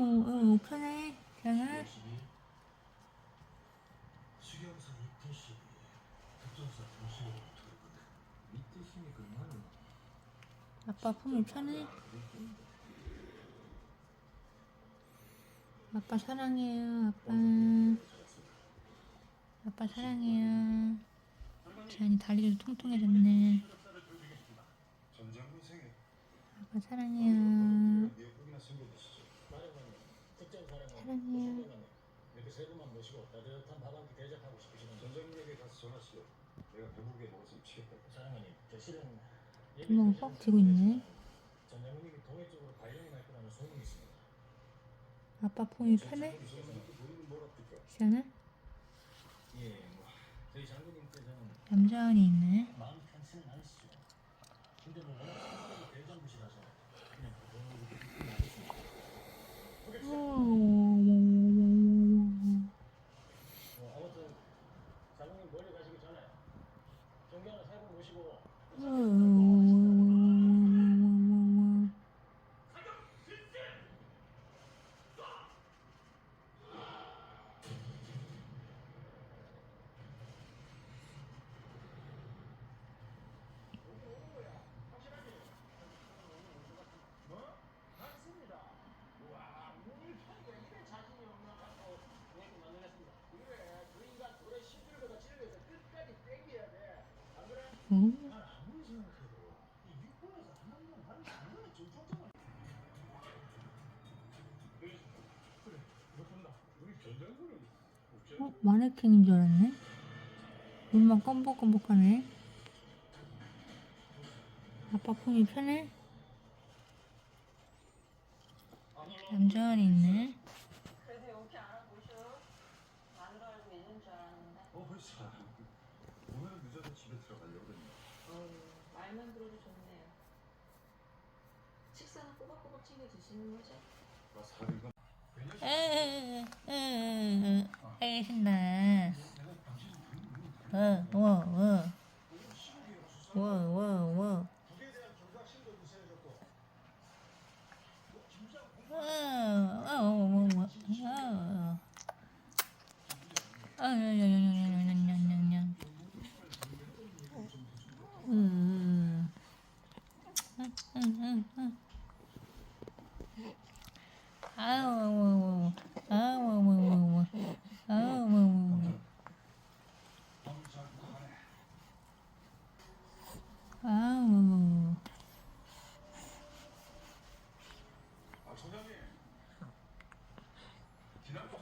어, 어, 오편해, 괜찮아. 아빠 품이 편해. 아빠 사랑해요. 아빠. 아빠 사랑해요. 지안이 다리도 통통해졌네. 아빠 사랑해요. 사랑해요. 이렇게 세 분만 모시고 따뜻한 밥한끼 대접하고 싶으시면 전장님에게 가서 전하시오. 내가 배부르게 먹어서 미치겠다. 사랑하님 저 실은 구멍 뻑 쥐고 있네. 전장님이 동해 쪽으로 발령이 날 거라는 소문이 있습니다. 아빠 품이 편해? 지안아? 예, 뭐 저희 장군님께서는 얌전히 있네. 마음 편치는 않으시죠. 근데 뭐 워낙 대장부시라서 음. 어? 마네킹인 줄 알았네? 눈만 껌벅껌벅하네 아빠 품이 편해? 얌전히 있네 그래서 여기 알아보셔 마누라를 믿는 줄 알았는데 어, 집에 들어가려거든요. 어우, 말만 들어도 좋네요. 식사는 꼬박꼬박 챙겨 드시는 거죠? 나 사리가 에에에에에 알겠습니다. 어, 어, 어. 워, 워, 워. 어, 어, 어, 어, 어, 어. 음, 음, 음. 아우, 아우, 아우, 아우, 아우, 아우. 아 전장님 지난주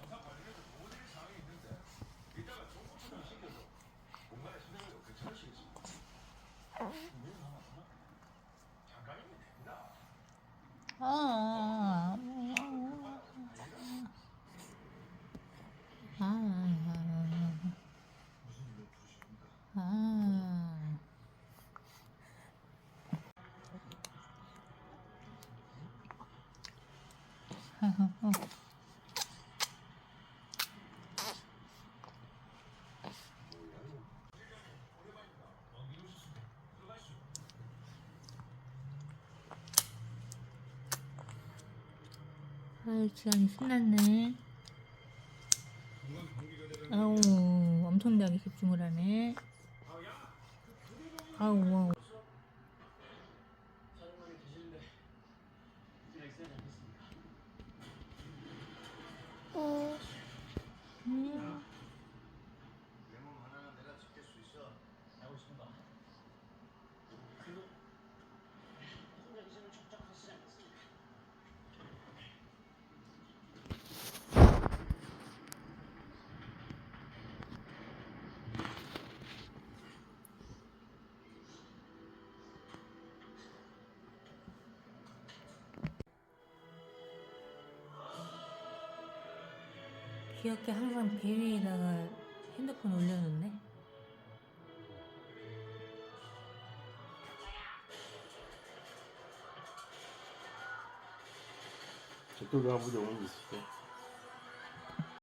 아. 아. 아유, 지금 신났네. 아우, 엄청나게 집중을 하네. 아우, 아우. 귀엽게 항상 배 위에다가 핸드폰 올려놓네. 저쪽에 한 분이 오는 게 있을 때